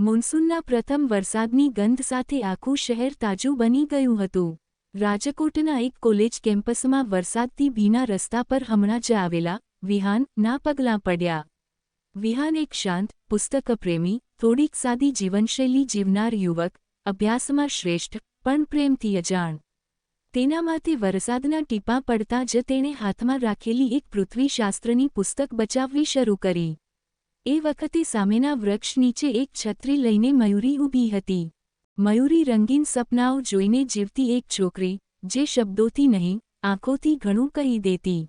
મોન્સૂનના પ્રથમ વરસાદની ગંધ સાથે આખું શહેર તાજું બની ગયું હતું. રાજકોટના એક કોલેજ કેમ્પસમાં વરસાદથી ભીના રસ્તા પર હમણાં જ આવેલા વિહાન ના પગલાં પડ્યા. વિહાન એક શાંત, પુસ્તકપ્રેમી, થોડીક સાદી જીવનશૈલી જીવનાર યુવક, અભ્યાસમાં શ્રેષ્ઠ, પણ પ્રેમથી અજાણ. તેનામાંથી વરસાદના ટીપાં પડતા જ તેણે હાથમાં રાખેલી એક પૃથ્વીશાસ્ત્રની પુસ્તક બચાવવી શરૂ કરી. એ વખતે સામેના વૃક્ષ નીચે એક છત્રી લઈને મયુરી ઊભી હતી. મયુરી રંગીન સપનાઓ જોઈને જીવતી એક છોકરી, જે શબ્દોથી નહીં, આંખોથી ઘણું કહી દેતી.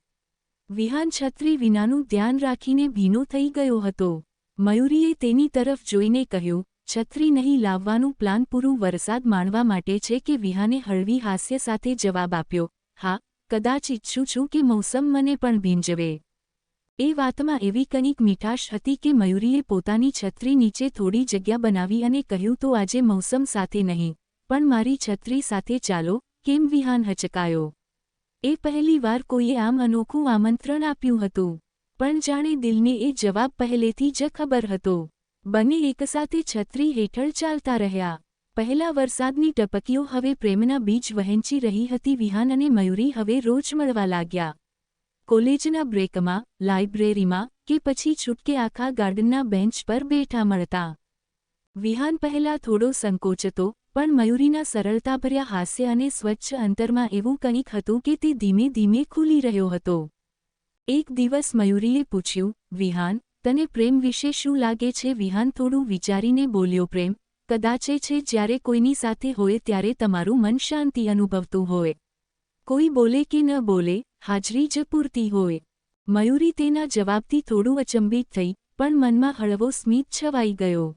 વિહાન છત્રી વિનાનું ધ્યાન રાખીને ભીનો થઈ ગયો હતો. મયુરીએ તેની તરફ જોઈને કહ્યું, છત્રી નહીં લાવવાનું પ્લાન પૂરું વરસાદ માણવા માટે છે કે વિહાને હળવી હાસ્ય સાથે જવાબ આપ્યો, હા, કદાચ ઈચ્છું છું કે મૌસમ મને પણ ભીંજવે. એ વાતમાં એવી કંઈક મીઠાશ હતી કે મયુરીએ પોતાની છત્રી નીચે થોડી જગ્યા બનાવી અને કહ્યું, તો આજે મૌસમ સાથે નહીં, પણ મારી છત્રી સાથે ચાલો, કેમ વિહાન હચકાયો? એ પહેલીવાર કોઈએ આમ અનોખું આમંત્રણ આપ્યું હતું. પણ જાણે દિલને એ જવાબ પહેલેથી જ ખબર હતો. બંને એકસાથે છત્રી હેઠળ ચાલતા રહ્યા. પહેલા વરસાદની ટપકીઓ હવે પ્રેમના બીજ વહેંચી રહી હતી વિહાન અને મયુરી હવે રોજ મળવા લાગ્યા. કોલેજના બ્રેકમાં, લાઇબ્રેરીમાં કે પછી છૂટકે આખા ગાર્ડનના બેન્ચ પર બેઠા મળતા. વિહાન પહેલા થોડો સંકોચતો, પણ મયુરીના સરળતાભર્યા હાસ્ય અને સ્વચ્છ અંતરમાં એવું કંઈક હતું કે તે ધીમે ધીમે ખુલી રહ્યો હતો. એક દિવસ મયુરીએ પૂછ્યું, વિહાન, તને પ્રેમ વિશે શું લાગે છે? વિહાન થોડું વિચારીને બોલ્યો, પ્રેમ, કદાચે છે જ્યારે કોઈની સાથે હોય ત્યારે તમારું મન શાંતિ અનુભવતું હોય. કોઈ બોલે કે ન બોલે હાજરી જ પૂરતી હોય. મયુરી તેના જવાબથી થોડું અચંબિત થઈ, પણ મનમાં હળવો સ્મિત છવાઈ ગયો.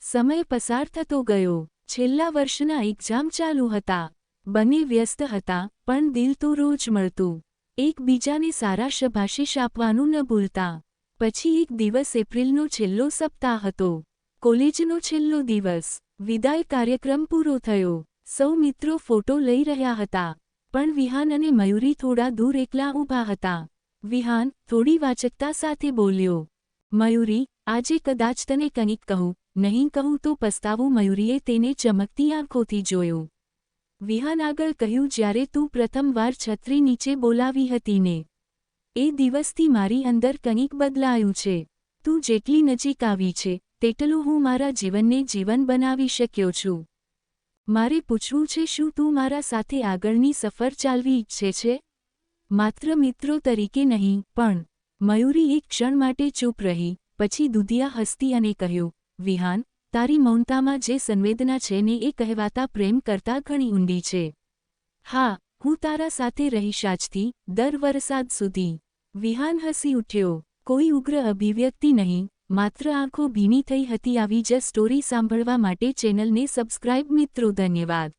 સમય પસાર થતો ગયો. છેલ્લા વર્ષના એક્ઝામ ચાલુ હતા. બંને વ્યસ્ત હતા, પણ દિલ તો રોજ મળતું. એકબીજાને સારા શભાશીષ આપવાનું ન ભૂલતા. પછી એક દિવસ એપ્રિલનો છેલ્લો સપ્તાહ હતો. કોલેજનો છેલ્લો દિવસ. વિદાય કાર્યક્રમ પૂરો થયો. સૌ મિત્રો ફોટો લઈ રહ્યા હતા. પણ વિહાન અને મયુરી થોડા દૂર એકલા ઊભા હતા. વિહાન થોડી વાચકતા સાથે બોલ્યો, મયુરી, આજે કદાચ તને કંઈક કહું, નહીં કહું તો પસ્તાવું મયુરીએ તેને ચમકતી આંખોથી જોયું. વિહાન આગળ કહ્યું, જ્યારે તું પ્રથમવાર છત્રી નીચે બોલાવી હતી ને, એ દિવસથી મારી અંદર કંઈક બદલાયું છે. તું જેટલી નજીક આવી છે, તેટલું હું મારા જીવનને જીવન બનાવી શક્યો છું. મારે પૂછવું છે શું તું મારા સાથે આગળની સફર ચાલવી ઈચ્છે છે? માત્ર મિત્રો તરીકે નહીં, પણ મયુરી એક ક્ષણ માટે ચૂપ રહી, પછી દુધિયા હસતી અને કહ્યું, વિહાન, તારી મૌનતામાં જે સંવેદના છે ને એ કહેવાતા પ્રેમ કરતા ઘણી ઊંડી છે. હા, હું તારા સાથે રહીશ આજથી, દર વરસાદ સુધી. વિહાન હસી ઉઠ્યો. કોઈ ઉગ્ર અભિવ્યક્તિ નહીં માત્ર આંખો ભીની થઈ હતી આવી જ સ્ટોરી સાંભળવા માટે ચેનલને સબસ્ક્રાઇબ મિત્રો ધન્યવાદ.